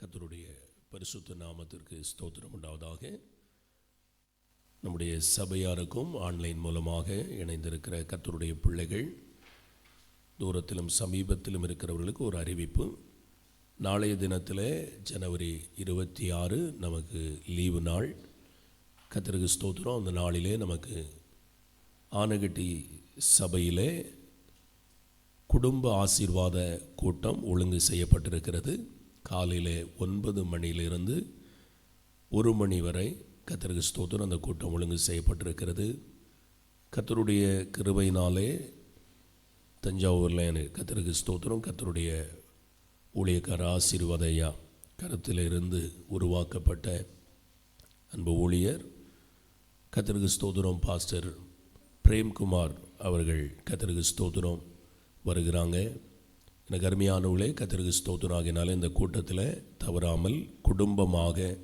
கத்தருடைய பரிசுத்த நாமத்திற்கு ஸ்தோத்திரம் உண்டாவதாக. நம்முடைய சபையாருக்கும் ஆன்லைன் மூலமாக இணைந்திருக்கிற கத்தருடைய பிள்ளைகள் தூரத்திலும் சமீபத்திலும் இருக்கிறவர்களுக்கு ஒரு அறிவிப்பு. நாளைய தினத்தில் ஜனவரி இருபத்தி ஆறு நமக்கு லீவு நாள். கர்த்தருக்கு ஸ்தோத்திரம். அந்த நாளிலே நமக்கு ஆனகட்டி சபையிலே குடும்ப ஆசீர்வாத கூட்டம் ஒழுங்கு செய்யப்பட்டிருக்கிறது. காலையில் ஒன்பது மணியிலிருந்து ஒரு மணி வரை கத்தருக்கு ஸ்தோத்திரம். அந்த கூட்டம் ஒழுங்கு செய்யப்பட்டிருக்கிறது. கத்தருடைய கிருபையினாலே தஞ்சாவூரில் எனக்கு கத்தருக்கு ஸ்தோத்திரம். கத்தருடைய ஊழியக்கார ஆசீர்வாதையா கருத்தில் இருந்து உருவாக்கப்பட்ட அன்பு ஊழியர் கத்தருக்கு ஸ்தோத்திரம். பாஸ்டர் பிரேம்குமார் அவர்கள் கத்தருக்கு ஸ்தோத்திரம். வருகிறாங்க. எனக்கு அருமையானவர்களே கத்தருக்கு ஸ்தோத்திரம் இந்த கூட்டத்தில் தவறாமல் குடும்பமாக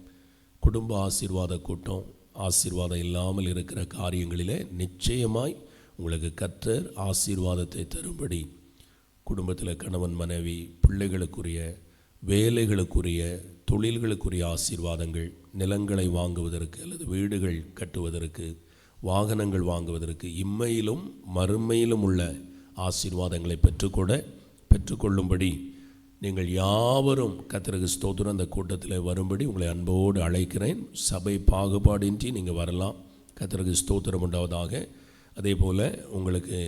குடும்ப ஆசீர்வாத கூட்டம் ஆசீர்வாதம் இல்லாமல் இருக்கிற காரியங்களிலே நிச்சயமாய் உங்களுக்கு கத்தர் ஆசீர்வாதத்தை தரும்படி. குடும்பத்தில் கணவன் மனைவி பிள்ளைகளுக்குரிய வேலைகளுக்குரிய தொழில்களுக்குரிய ஆசீர்வாதங்கள் நிலங்களை வாங்குவதற்கு அல்லது வீடுகள் கட்டுவதற்கு வாகனங்கள் வாங்குவதற்கு இம்மையிலும் மறுமையிலும் உள்ள ஆசீர்வாதங்களை பெற்றுக்கூட பெற்றுக்கொள்ளும்படி நீங்கள் யாவரும் கத்திரகு ஸ்தோத்திரம். அந்த கூட்டத்தில் வரும்படி உங்களை அன்போடு அழைக்கிறேன். சபை பாகுபாடின்றி நீங்கள் வரலாம். கத்திரகு ஸ்தோத்திரம் உண்டாவதாக. அதே போல் உங்களுக்கு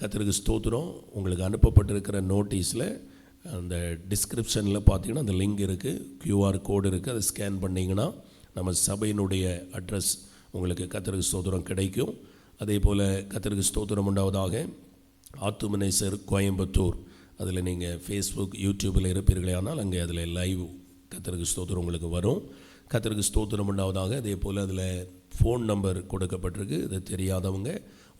கத்திரகு ஸ்தோத்திரம். உங்களுக்கு அனுப்பப்பட்டிருக்கிற நோட்டீஸில் அந்த டிஸ்கிரிப்ஷனில் பார்த்தீங்கன்னா அந்த லிங்க் இருக்குது க்யூஆர் கோடு இருக்குது அதை ஸ்கேன் பண்ணிங்கன்னா நம்ம சபையினுடைய அட்ரஸ் உங்களுக்கு கத்திரகு ஸ்தோத்திரம் கிடைக்கும். அதே போல் கத்திரகு ஸ்தோத்திரம் உண்டாவதாக. ஆத்துமனேசர் கோயம்புத்தூர். அதில் நீங்கள் ஃபேஸ்புக் யூடியூப்பில் இருப்பீர்களே ஆனால் அங்கே அதில் லைவ் கத்தருக்கு ஸ்தோத்திரம் உங்களுக்கு வரும். கத்தருக்கு ஸ்தோத்திரம் உண்டாவதாக அதே போல் அதில் ஃபோன் நம்பர் கொடுக்கப்பட்டிருக்கு. இது தெரியாதவங்க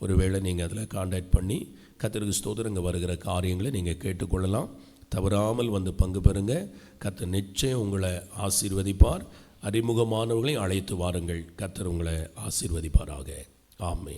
ஒருவேளை நீங்கள் அதில் காண்டாக்ட் பண்ணி கத்தருக்கு ஸ்தோத்திரம் இங்கே வருகிற காரியங்களை நீங்கள் கேட்டுக்கொள்ளலாம். தவறாமல் வந்து பங்கு பெறுங்க. கத்தர் நிச்சயம் உங்களை ஆசீர்வதிப்பார். அறிமுகமானவர்களையும் அழைத்து வாருங்கள். கத்தர் உங்களை ஆசீர்வதிப்பாராக. ஆமை